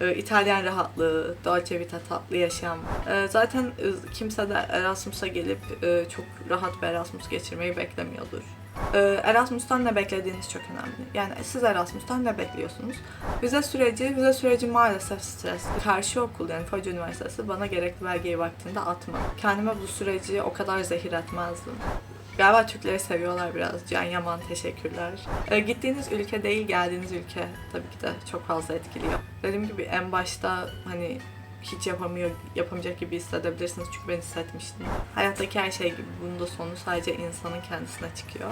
e, İtalyan rahatlığı, Dolce Vita tatlı yaşam. E, Zaten e, kimse de Erasmus'a gelip e, çok rahat bir Erasmus geçirmeyi beklemiyordur. E, Erasmus'tan ne beklediğiniz çok önemli. Yani siz Erasmus'tan ne bekliyorsunuz? Vize süreci, vize süreci maalesef stresli. Karşı okul yani Foca Üniversitesi bana gerekli belgeyi vaktinde atmadı. Kendime bu süreci o kadar zehir etmezdim. Galiba Türkleri seviyorlar biraz. Can Yaman teşekkürler. Ee, gittiğiniz ülke değil, geldiğiniz ülke tabii ki de çok fazla etkiliyor. Dediğim gibi en başta hani hiç yapamıyor, yapamayacak gibi hissedebilirsiniz çünkü ben hissetmiştim. Hayattaki her şey gibi bunun da sonu sadece insanın kendisine çıkıyor.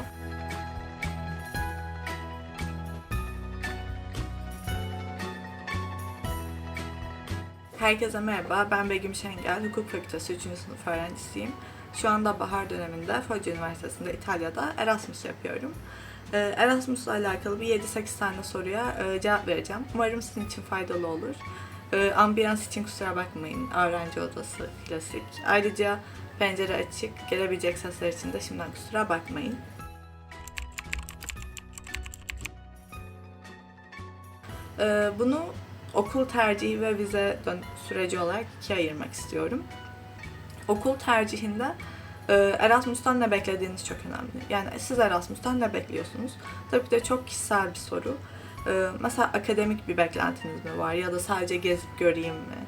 Herkese merhaba, ben Begüm Şengel, Hukuk Fakültesi 3. sınıf öğrencisiyim. Şu anda bahar döneminde Foggia Üniversitesi'nde İtalya'da Erasmus yapıyorum. Ee, Erasmus'la alakalı bir 7-8 tane soruya e, cevap vereceğim. Umarım sizin için faydalı olur. Ee, Ambiyans için kusura bakmayın, öğrenci odası klasik. Ayrıca pencere açık, gelebilecek sesler için de şimdiden kusura bakmayın. Ee, Bunu okul tercihi ve vize süreci olarak ikiye ayırmak istiyorum. Okul tercihinde Erasmus'tan ne beklediğiniz çok önemli. Yani siz Erasmus'tan ne bekliyorsunuz? Tabii de çok kişisel bir soru. E, Mesela akademik bir beklentiniz mi var ya da sadece gezip göreyim mi?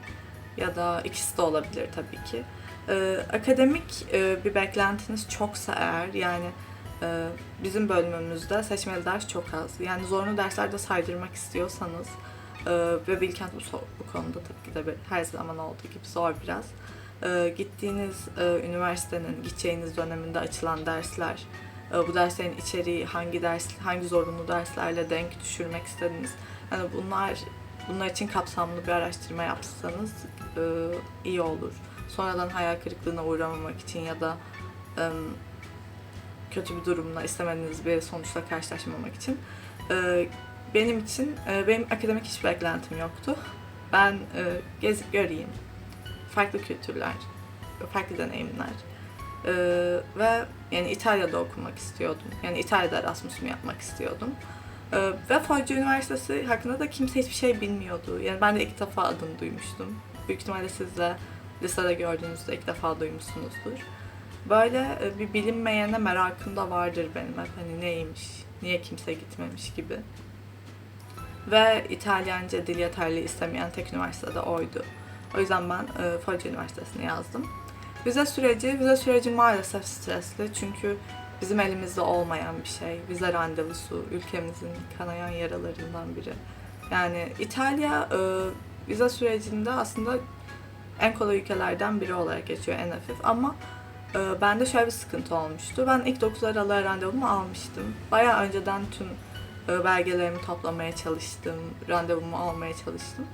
Ya da ikisi de olabilir tabii ki. E, Akademik e, bir beklentiniz çoksa eğer yani e, bizim bölümümüzde seçmeli ders çok az. Yani zorunlu derslerde saydırmak istiyorsanız e, ve Bilkent bu, bu konuda tabii ki de her zaman olduğu gibi zor biraz. E, gittiğiniz e, üniversitenin gideceğiniz döneminde açılan dersler, e, bu derslerin içeriği hangi ders, hangi zorunlu derslerle denk düşürmek istediğiniz, yani bunlar bunlar için kapsamlı bir araştırma yapsanız e, iyi olur. Sonradan hayal kırıklığına uğramamak için ya da kötü bir durumla istemediğiniz bir sonuçla karşılaşmamak için. Benim için, benim akademik hiç beklentim yoktu. Ben gezip göreyim, farklı kültürler, farklı deneyimler. E, ve yani İtalya'da okumak istiyordum. Yani İtalya'da Erasmus'umu yapmak istiyordum. E, ve Foggia Üniversitesi hakkında da kimse hiçbir şey bilmiyordu. Yani ben de ilk defa adını duymuştum. Büyük ihtimalle siz de lisede gördüğünüzde ilk defa duymuşsunuzdur. Böyle e, bir bilinmeyene merakım da vardır benim hep. Hani neymiş, niye kimse gitmemiş gibi. Ve İtalyanca dil yeterli istemeyen tek üniversite de oydu. O yüzden ben e, Foggia Üniversitesi'ne yazdım. Vize süreci, vize süreci maalesef stresli çünkü bizim elimizde olmayan bir şey. Vize randevusu, ülkemizin kanayan yaralarından biri. Yani İtalya e, vize sürecinde aslında en kolay ülkelerden biri olarak geçiyor en hafif ama e, bende şöyle bir sıkıntı olmuştu. Ben ilk 9 Aralık'a randevumu almıştım. Bayağı önceden tüm e, belgelerimi toplamaya çalıştım, randevumu almaya çalıştım.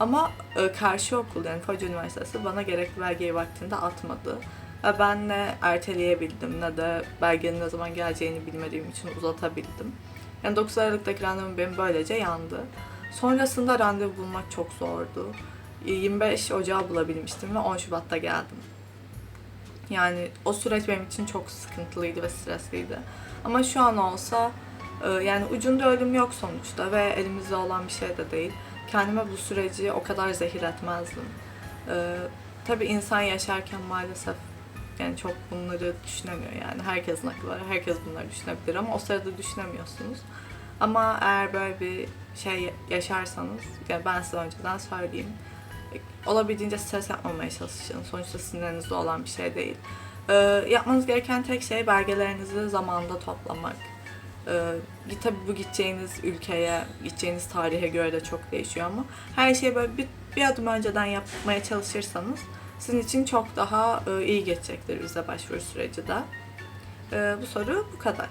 Ama e, karşı okul yani Foggia Üniversitesi bana gerekli belgeyi vaktinde atmadı. Ve ben ne erteleyebildim ne de belgenin ne zaman geleceğini bilmediğim için uzatabildim. Yani 9 Aralık'taki randevum benim böylece yandı. Sonrasında randevu bulmak çok zordu. 25 Ocağı bulabilmiştim ve 10 Şubat'ta geldim. Yani o süreç benim için çok sıkıntılıydı ve stresliydi. Ama şu an olsa e, yani ucunda ölüm yok sonuçta ve elimizde olan bir şey de değil. Kendime bu süreci o kadar zehir etmezdim. E, tabii insan yaşarken maalesef yani çok bunları düşünemiyor yani. Herkesin aklı var, herkes bunları düşünebilir ama o sırada düşünemiyorsunuz. Ama eğer böyle bir şey yaşarsanız, yani ben size önceden söyleyeyim, olabildiğince stres yapmamaya çalışın. Sonuçta sizin elinizde olan bir şey değil. Ee, yapmanız gereken tek şey belgelerinizi zamanında toplamak. Ee, tabii bu gideceğiniz ülkeye, gideceğiniz tarihe göre de çok değişiyor ama her şeyi böyle bir, bir adım önceden yapmaya çalışırsanız sizin için çok daha e, iyi geçecektir vize başvuru süreci de. Ee, bu soru bu kadar.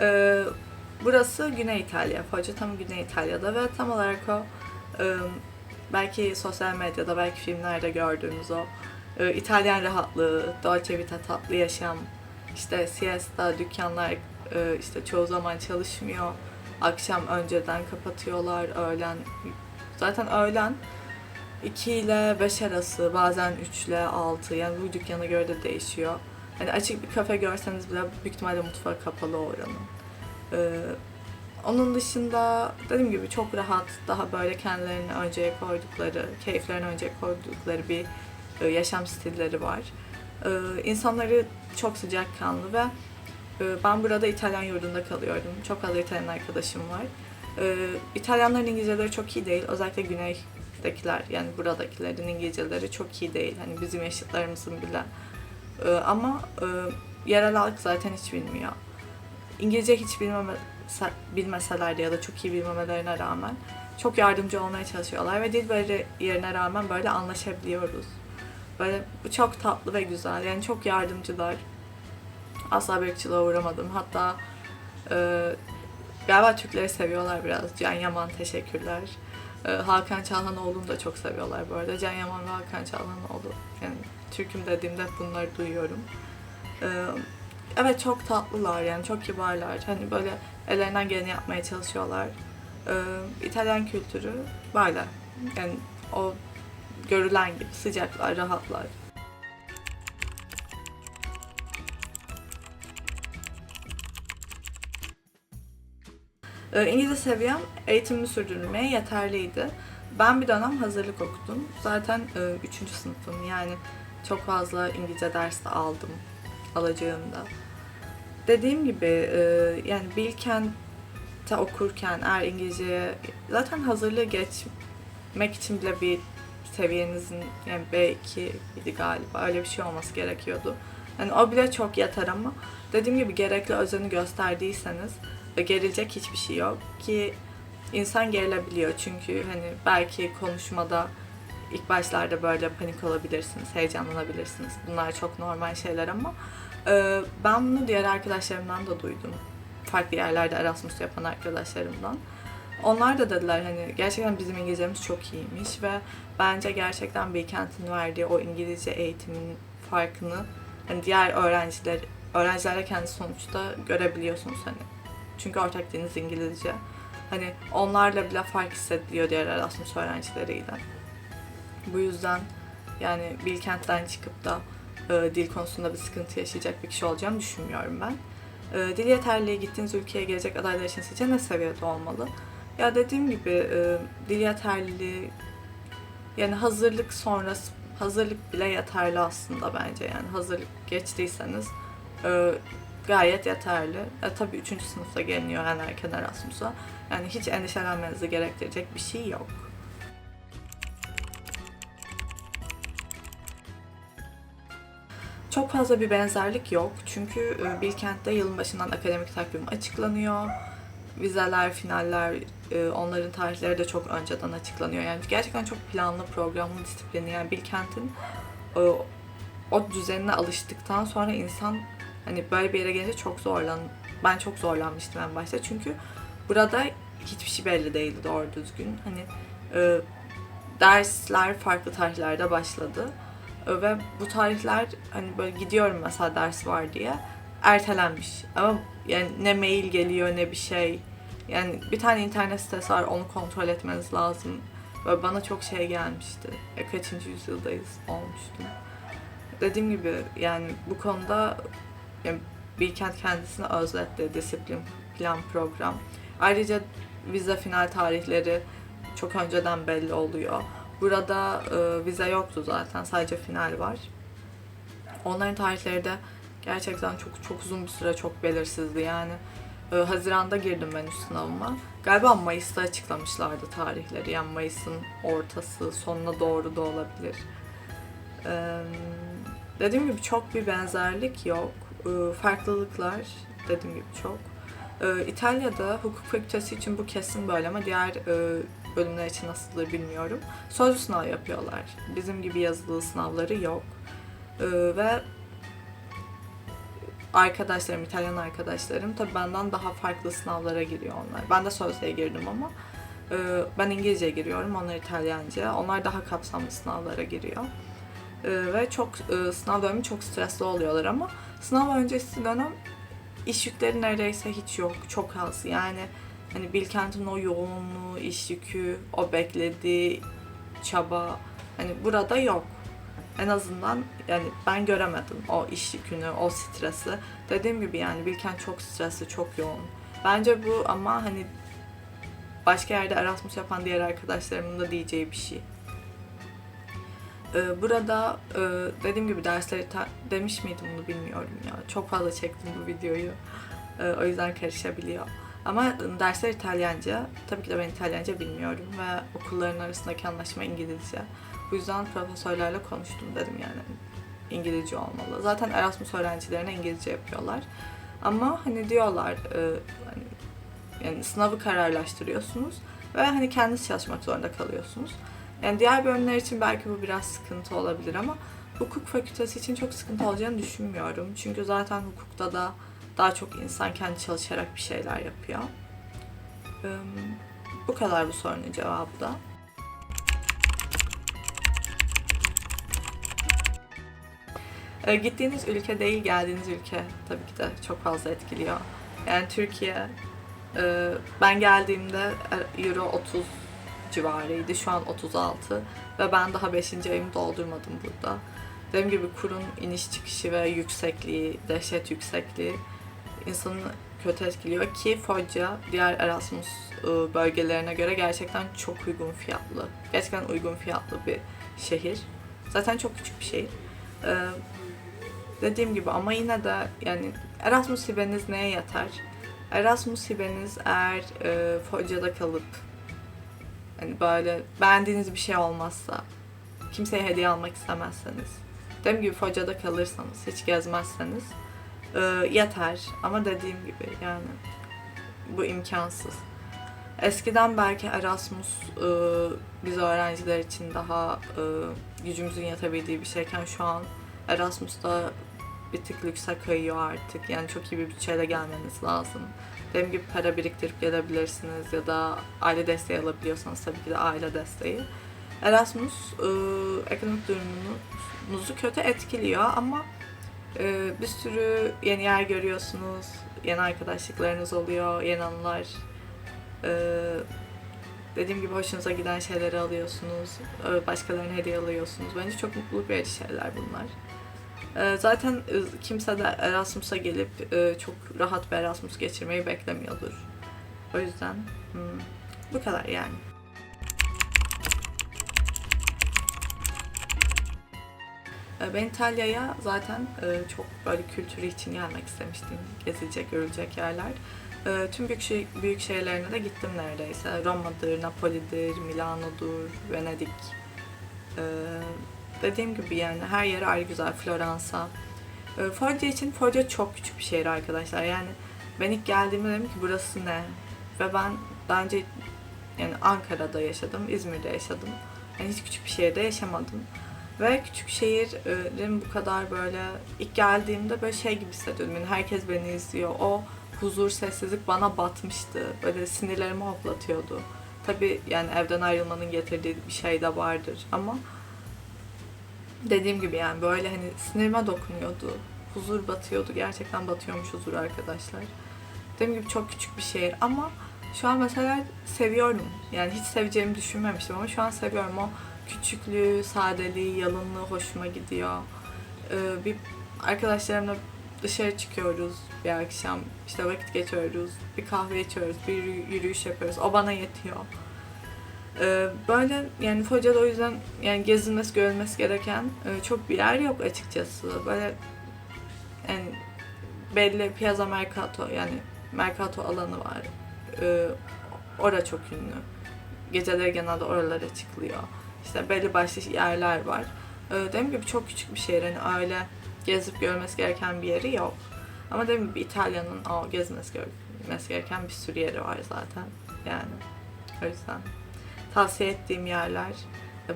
Ee, burası Güney İtalya. Foggia tam Güney İtalya'da ve tam olarak o e, belki sosyal medyada, belki filmlerde gördüğünüz o e, İtalyan rahatlığı, Dolce Vita tatlı yaşam, işte siesta, dükkanlar e, işte çoğu zaman çalışmıyor. Akşam önceden kapatıyorlar, öğlen zaten öğlen 2 ile 5 arası, bazen 3 ile 6 yani bu dükkana göre de değişiyor. Hani açık bir kafe görseniz bile büyük ihtimalle mutfağı kapalı oranın. Ee, Onun dışında dediğim gibi çok rahat, daha böyle kendilerini önceye koydukları, keyiflerini önceye koydukları bir yaşam stilleri var. E, insanları çok sıcakkanlı ve e, ben burada İtalyan yurdunda kalıyorum. Çok fazla İtalyan arkadaşım var. E, İtalyanların İngilizceleri çok iyi değil. Özellikle güneydekiler yani buradakilerin İngilizceleri çok iyi değil. Hani bizim yaşıtlarımızın bile. E, ama e, yerel halk zaten hiç bilmiyor. İngilizce hiç bilmeme, bilmeseler de ya da çok iyi bilmemelerine rağmen çok yardımcı olmaya çalışıyorlar ve dil yerine rağmen böyle anlaşabiliyoruz. Böyle çok tatlı ve güzel. Yani çok yardımcılar. Asla bir ırkçılığa uğramadım. Hatta e, galiba Türkleri seviyorlar biraz. Can Yaman teşekkürler. E, Hakan Çalhanoğlu'nu da çok seviyorlar bu arada. Can Yaman ve Hakan Çalhanoğlu. Yani Türk'üm dediğimde bunları duyuyorum. E, evet çok tatlılar yani çok kibarlar. Hani böyle ellerinden geleni yapmaya çalışıyorlar. E, İtalyan kültürü böyle. Yani o görülen gibi sıcaklar, rahatlar. Ee, İngilizce seviyem eğitimimi sürdürmeye yeterliydi. Ben bir dönem hazırlık okudum. Zaten 3. E, sınıfım yani çok fazla İngilizce ders de aldım alacağımda. Dediğim gibi e, yani Bilkent'te okurken eğer İngilizceye zaten hazırlığı geçmek için bile bir seviyenizin yani B2 idi galiba öyle bir şey olması gerekiyordu. Yani o bile çok yeter ama dediğim gibi gerekli özeni gösterdiyseniz gerilecek hiçbir şey yok ki insan gerilebiliyor çünkü hani belki konuşmada ilk başlarda böyle panik olabilirsiniz, heyecanlanabilirsiniz. Bunlar çok normal şeyler ama e, ben bunu diğer arkadaşlarımdan da duydum. Farklı yerlerde Erasmus yapan arkadaşlarımdan. Onlar da dediler hani gerçekten bizim İngilizcemiz çok iyiymiş ve bence gerçekten Bilkent'in verdiği o İngilizce eğitimin farkını hani diğer öğrenciler öğrencilerle kendi sonuçta görebiliyorsunuz hani. Çünkü ortak diliniz İngilizce. Hani onlarla bile fark hissediliyor diğer Erasmus öğrencileriyle. Bu yüzden yani Bilkent'ten çıkıp da e, dil konusunda bir sıkıntı yaşayacak bir kişi olacağımı düşünmüyorum ben. E, dil yeterliğe gittiğiniz ülkeye gelecek adaylar için sizce ne seviyede olmalı? Ya dediğim gibi e, dil yeterliliği yani hazırlık sonrası hazırlık bile yeterli aslında bence yani hazırlık geçtiyseniz e, gayet yeterli. E, tabii 3. sınıfta geliniyor en erken Erasmus'a. Yani hiç endişelenmenizi gerektirecek bir şey yok. Çok fazla bir benzerlik yok. Çünkü e, Bilkent'te yılın başından akademik takvim açıklanıyor. Vizeler, finaller, e, onların tarihleri de çok önceden açıklanıyor. Yani gerçekten çok planlı, programlı, disiplinli. Yani Bilkent'in e, o düzenine alıştıktan sonra insan hani böyle bir yere gelince çok zorlan ben çok zorlanmıştım en başta çünkü burada hiçbir şey belli değildi doğru düzgün. Hani e, dersler farklı tarihlerde başladı. E, ve bu tarihler hani böyle gidiyorum mesela ders var diye ertelenmiş. Ama yani ne mail geliyor ne bir şey. Yani bir tane internet sitesi var onu kontrol etmeniz lazım. Böyle bana çok şey gelmişti. E, kaçıncı yüzyıldayız olmuştum. Dediğim gibi yani bu konuda yani Bilkent kendisini özletti. Disiplin, plan, program. Ayrıca vize final tarihleri çok önceden belli oluyor. Burada e, vize yoktu zaten. Sadece final var. Onların tarihleri de gerçekten çok çok uzun bir süre çok belirsizdi. Yani e, Haziran'da girdim ben üst sınavıma. Galiba Mayıs'ta açıklamışlardı tarihleri. Yani Mayıs'ın ortası, sonuna doğru da olabilir. E, dediğim gibi çok bir benzerlik yok. Farklılıklar dediğim gibi çok. İtalya'da hukuk fakültesi için bu kesin böyle ama diğer bölümler için nasıldır bilmiyorum. Sözlü sınav yapıyorlar. Bizim gibi yazılı sınavları yok. Ve arkadaşlarım, İtalyan arkadaşlarım tabii benden daha farklı sınavlara giriyor onlar. Ben de sözlüğe girdim ama ben İngilizce giriyorum, onlar İtalyanca. Onlar daha kapsamlı sınavlara giriyor. Ve çok sınav dönemi çok stresli oluyorlar ama Sınav öncesi dönem iş yükleri neredeyse hiç yok. Çok az. Yani hani Bilkent'in o yoğunluğu, iş yükü, o beklediği çaba hani burada yok. En azından yani ben göremedim o iş yükünü, o stresi. Dediğim gibi yani Bilkent çok stresli, çok yoğun. Bence bu ama hani başka yerde Erasmus yapan diğer arkadaşlarımın da diyeceği bir şey. Ee, burada e, dediğim gibi dersleri demiş miydim bunu bilmiyorum ya. Çok fazla çektim bu videoyu. Ee, o yüzden karışabiliyor. Ama dersler İtalyanca. Tabii ki de ben İtalyanca bilmiyorum ve okulların arasındaki anlaşma İngilizce. Bu yüzden profesörlerle konuştum dedim yani İngilizce olmalı. Zaten Erasmus öğrencilerine İngilizce yapıyorlar. Ama hani diyorlar e, hani, yani sınavı kararlaştırıyorsunuz ve hani kendiniz çalışmak zorunda kalıyorsunuz. Yani diğer bölümler için belki bu biraz sıkıntı olabilir ama hukuk fakültesi için çok sıkıntı olacağını düşünmüyorum. Çünkü zaten hukukta da daha çok insan kendi çalışarak bir şeyler yapıyor. Bu kadar bu sorunun cevabı da. Ee, gittiğiniz ülke değil, geldiğiniz ülke tabii ki de çok fazla etkiliyor. Yani Türkiye, e, ben geldiğimde e, Euro 30 civarıydı. Şu an 36 ve ben daha 5. ayımı doldurmadım burada. Dediğim gibi kurun iniş çıkışı ve yüksekliği, dehşet yüksekliği insanı kötü etkiliyor ki Foggia diğer Erasmus e, bölgelerine göre gerçekten çok uygun fiyatlı. Gerçekten uygun fiyatlı bir şehir. Zaten çok küçük bir şehir. Dediğim gibi ama yine de yani Erasmus hibeniz neye yeter? Erasmus hibeniz eğer e, Foggia'da kalıp hani böyle beğendiğiniz bir şey olmazsa, kimseye hediye almak istemezseniz, dediğim gibi Foggia'da kalırsanız, hiç gezmezseniz e, yeter. Ama dediğim gibi yani bu imkansız. Eskiden belki Erasmus e, biz öğrenciler için daha e, gücümüzün yetebildiği bir şeyken şu an Erasmus'ta bir tık lükse kayıyor artık. Yani çok iyi bir bütçeyle gelmeniz lazım. Dediğim gibi para biriktirip gelebilirsiniz ya da aile desteği alabiliyorsanız tabii ki de aile desteği. Erasmus e, ekonomik durumunuzu kötü etkiliyor ama e, bir sürü yeni yer görüyorsunuz, yeni arkadaşlıklarınız oluyor, yeni anılar. E, dediğim gibi hoşunuza giden şeyleri alıyorsunuz, e, başkalarına hediye alıyorsunuz. Bence çok mutluluk verici şeyler bunlar. E, zaten e, kimse de Erasmus'a gelip e, çok rahat bir Erasmus geçirmeyi beklemiyordur. O yüzden hmm, bu kadar yani. E, Ben İtalya'ya zaten e, çok böyle kültürü için gelmek istemiştim. Gezilecek, görülecek yerler. E, Tüm büyük, büyük şehirlerine de gittim neredeyse. Roma'dır, Napoli'dir, Milano'dur, Venedik. Dediğim gibi yani her yer ayrı güzel. Floransa. E, Foggia için Foggia çok küçük bir şehir arkadaşlar. Yani ben ilk geldiğimde dedim ki burası ne? Ve ben daha önce yani Ankara'da yaşadım, İzmir'de yaşadım. Yani hiç küçük bir şehirde yaşamadım. Ve küçük şehrin bu kadar böyle ilk geldiğimde böyle şey gibi hissediyordum. Yani herkes beni izliyor. O huzur, sessizlik bana batmıştı. Böyle sinirlerimi hoplatıyordu. Tabii yani evden ayrılmanın getirdiği bir şey de vardır ama dediğim gibi yani böyle hani sinirime dokunuyordu. Huzur batıyordu. Gerçekten batıyormuş huzur arkadaşlar. Dediğim gibi çok küçük bir şehir ama şu an mesela seviyorum. Yani hiç seveceğimi düşünmemiştim ama şu an seviyorum. O küçüklüğü, sadeliği, yalınlığı hoşuma gidiyor. Ee, bir arkadaşlarımla dışarı çıkıyoruz bir akşam. işte vakit geçiyoruz. Bir kahve içiyoruz. Bir yürü- yürüyüş yapıyoruz. O bana yetiyor. Ee, böyle yani Foça'da o yüzden yani gezilmesi, görülmesi gereken e, çok bir yer yok açıkçası. Böyle yani belli Piazza Mercato yani Mercato alanı var. Ee, çok ünlü. Geceleri genelde oralara çıkılıyor. İşte belli başlı yerler var. Ee, dediğim gibi çok küçük bir şehir. Hani öyle gezip görmesi gereken bir yeri yok. Ama dediğim gibi İtalya'nın o gezmesi gereken bir sürü yeri var zaten. Yani o yüzden tavsiye ettiğim yerler.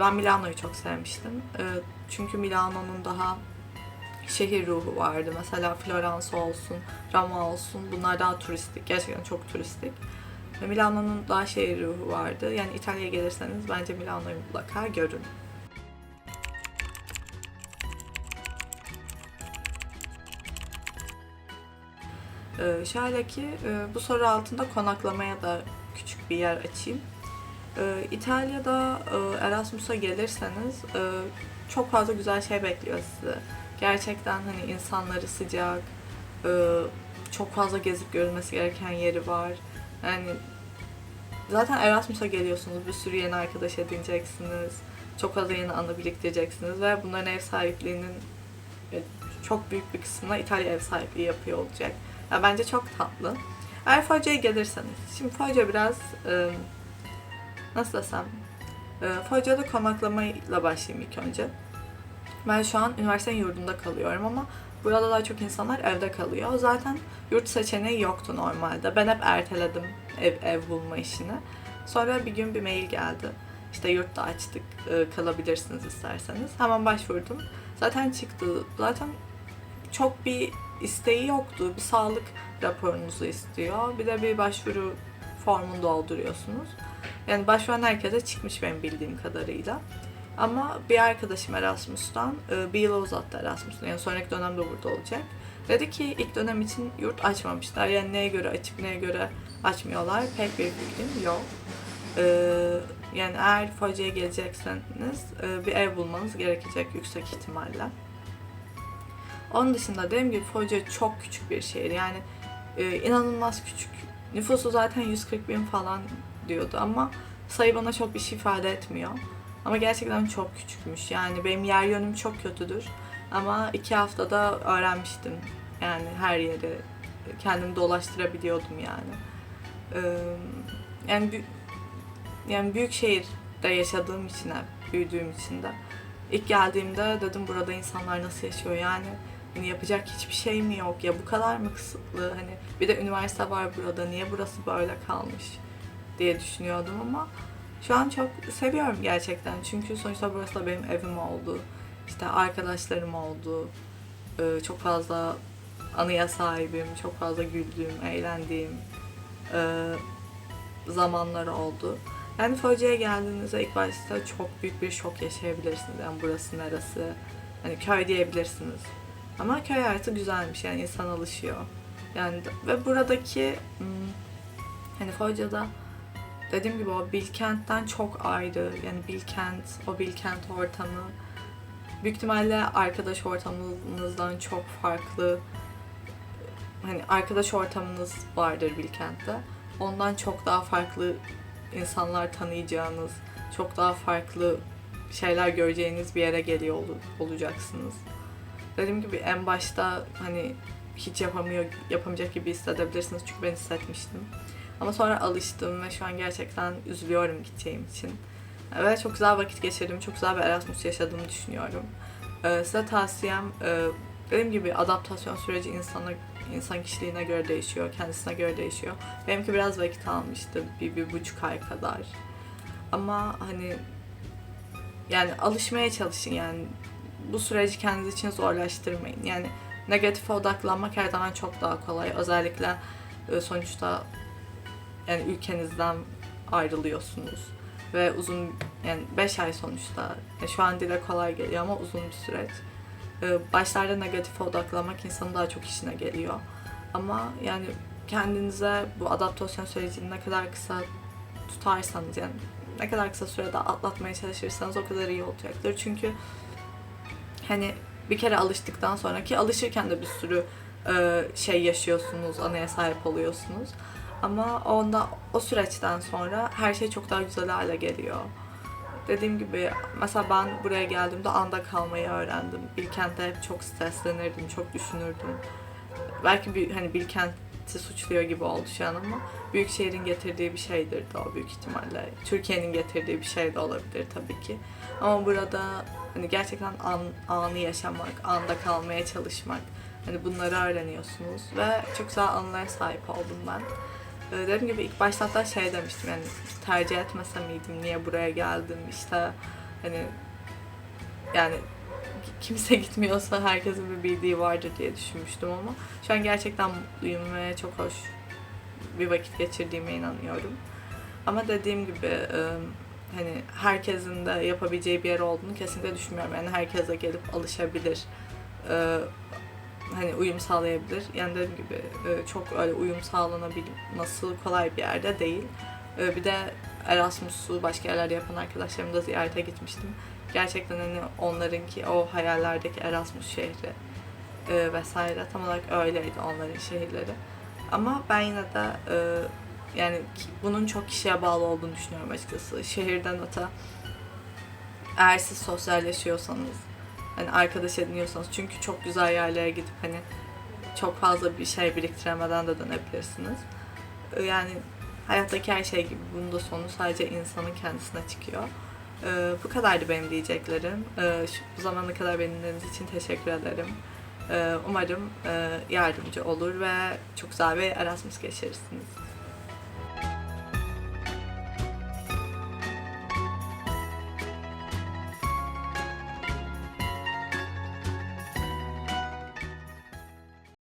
Ben Milano'yu çok sevmiştim. Ee, Çünkü Milano'nun daha şehir ruhu vardı. Mesela Floransa olsun, Roma olsun. Bunlar daha turistik. Gerçekten çok turistik. Ve Milano'nun daha şehir ruhu vardı. Yani İtalya'ya gelirseniz bence Milano'yu mutlaka görün. Ee, şöyle ki e, bu soru altında konaklamaya da küçük bir yer açayım. Ee, İtalya'da e, Erasmus'a gelirseniz e, çok fazla güzel şey bekliyor sizi. Gerçekten hani insanları sıcak, e, çok fazla gezip görülmesi gereken yeri var. Yani zaten Erasmus'a geliyorsunuz. Bir sürü yeni arkadaş edineceksiniz. Çok fazla yeni anı biriktireceksiniz ve bunların ev sahipliğinin çok büyük bir kısmına İtalya ev sahipliği yapıyor olacak. Ya bence çok tatlı. Eğer Foggia'ya gelirseniz, şimdi Foggia biraz e, nasıl desem, e, Foggia'da konaklamayla başlayayım ilk önce. Ben şu an üniversitenin yurdunda kalıyorum ama burada daha çok insanlar evde kalıyor. Zaten yurt seçeneği yoktu normalde. Ben hep erteledim ev, ev bulma işini. Sonra bir gün bir mail geldi. İşte yurtta açtık, e, kalabilirsiniz isterseniz. Hemen başvurdum. Zaten çıktı. Zaten çok bir isteği yoktu. Bir sağlık raporunuzu istiyor. Bir de bir başvuru formunu dolduruyorsunuz. Yani başvuran herkese çıkmış benim bildiğim kadarıyla. Ama bir arkadaşım Erasmus'tan e, bir yıla uzattı Erasmus'tan. Yani sonraki dönemde burada olacak. Dedi ki ilk dönem için yurt açmamışlar. Yani neye göre açıp neye göre açmıyorlar pek bir fikrim yok. Ee, yani eğer Foggia'ya gelecekseniz e, bir ev bulmanız gerekecek yüksek ihtimalle. Onun dışında dediğim gibi Foggia çok küçük bir şehir. Yani e, inanılmaz küçük. Nüfusu zaten 140 bin falan diyordu ama sayı bana çok bir şey ifade etmiyor. Ama gerçekten çok küçükmüş. Yani benim yer yönüm çok kötüdür. Ama iki haftada öğrenmiştim. Yani her yeri kendimi dolaştırabiliyordum yani. Ee, yani bü- yani büyük şehirde yaşadığım için hep, büyüdüğüm için de ilk geldiğimde dedim burada insanlar nasıl yaşıyor yani hani yapacak hiçbir şey mi yok ya bu kadar mı kısıtlı hani bir de üniversite var burada niye burası böyle kalmış diye düşünüyordum ama şu an çok seviyorum gerçekten çünkü sonuçta burası da benim evim oldu işte arkadaşlarım oldu Ee, çok fazla anıya sahibim çok fazla güldüğüm eğlendiğim e, zamanlar oldu. Yani Foggia'ya geldiğinizde ilk başta çok büyük bir şok yaşayabilirsiniz. Yani burası neresi? Hani köy diyebilirsiniz. Ama köy hayatı güzelmiş yani insan alışıyor. Yani ve buradaki hmm, hani Foggia'da dediğim gibi o Bilkent'ten çok ayrı. Yani Bilkent, o Bilkent ortamı büyük ihtimalle arkadaş ortamınızdan çok farklı hani arkadaş ortamınız vardır Bilkent'te. Ondan çok daha farklı insanlar tanıyacağınız, çok daha farklı şeyler göreceğiniz bir yere geliyor ol- olacaksınız. Dediğim gibi en başta hani hiç yapamıyor, yapamayacak gibi hissedebilirsiniz çünkü ben hissetmiştim. Ama sonra alıştım ve şu an gerçekten üzülüyorum gideceğim için. Ve çok güzel vakit geçirdim, çok güzel bir Erasmus yaşadığımı düşünüyorum. Ee, size tavsiyem, e, dediğim gibi adaptasyon süreci insana, insan kişiliğine göre değişiyor, kendisine göre değişiyor. Benimki biraz vakit almıştı, bir, bir buçuk ay kadar. Ama hani yani alışmaya çalışın yani bu süreci kendiniz için zorlaştırmayın. Yani negatife odaklanmak her zaman çok daha kolay. Özellikle e, sonuçta yani ülkenizden ayrılıyorsunuz ve uzun yani 5 ay sonuçta e, şu an dile kolay geliyor ama uzun bir süreç. E, Başlarda negatife odaklanmak insanın daha çok işine geliyor. Ama yani kendinize bu adaptasyon sürecini ne kadar kısa tutarsanız yani ne kadar kısa sürede atlatmaya çalışırsanız o kadar iyi olacaktır. Çünkü hani bir kere alıştıktan sonra ki alışırken de bir sürü e, şey yaşıyorsunuz, anaya sahip oluyorsunuz. Ama onda o süreçten sonra her şey çok daha güzel hale geliyor. Dediğim gibi mesela ben buraya geldiğimde anda kalmayı öğrendim. Bilkent'te hep çok streslenirdim, çok düşünürdüm. Belki bir, hani Bilkent'i suçluyor gibi oldu şu an ama büyük şehrin getirdiği bir şeydir de o büyük ihtimalle. Türkiye'nin getirdiği bir şey de olabilir tabii ki. Ama burada hani gerçekten an, anı yaşamak, anda kalmaya çalışmak, hani bunları öğreniyorsunuz ve çok güzel anılara sahip oldum ben. Ee, Dediğim gibi ilk başta hatta şey demiştim yani tercih etmese miydim, niye buraya geldim işte hani yani kimse gitmiyorsa herkesin bir bildiği vardır diye düşünmüştüm ama şu an gerçekten mutluyum ve çok hoş bir vakit geçirdiğime inanıyorum. Ama dediğim gibi hani herkesin de yapabileceği bir yer olduğunu kesinlikle düşünmüyorum. Yani herkes de gelip alışabilir. Hani uyum sağlayabilir. Yani dediğim gibi e, çok öyle uyum sağlanabilmesi kolay bir yerde değil. E, Bir de Erasmus'u başka yerlerde yapan arkadaşlarımı da ziyarete gitmiştim. Gerçekten hani onlarınki o hayallerdeki Erasmus şehri e, vesaire tam olarak öyleydi onların şehirleri. Ama ben yine de Yani bunun çok kişiye bağlı olduğunu düşünüyorum açıkçası. Şehirden öte eğer siz sosyalleşiyorsanız, hani arkadaş ediniyorsanız çünkü çok güzel yerlere gidip hani çok fazla bir şey biriktiremeden de dönebilirsiniz. Ee, Yani hayattaki her şey gibi bunun da sonu sadece insanın kendisine çıkıyor. Ee, bu kadardı benim diyeceklerim. Ee, şu, bu zamana kadar beni dinlediğiniz için teşekkür ederim. Ee, umarım e, yardımcı olur ve çok güzel bir Erasmus geçirirsiniz.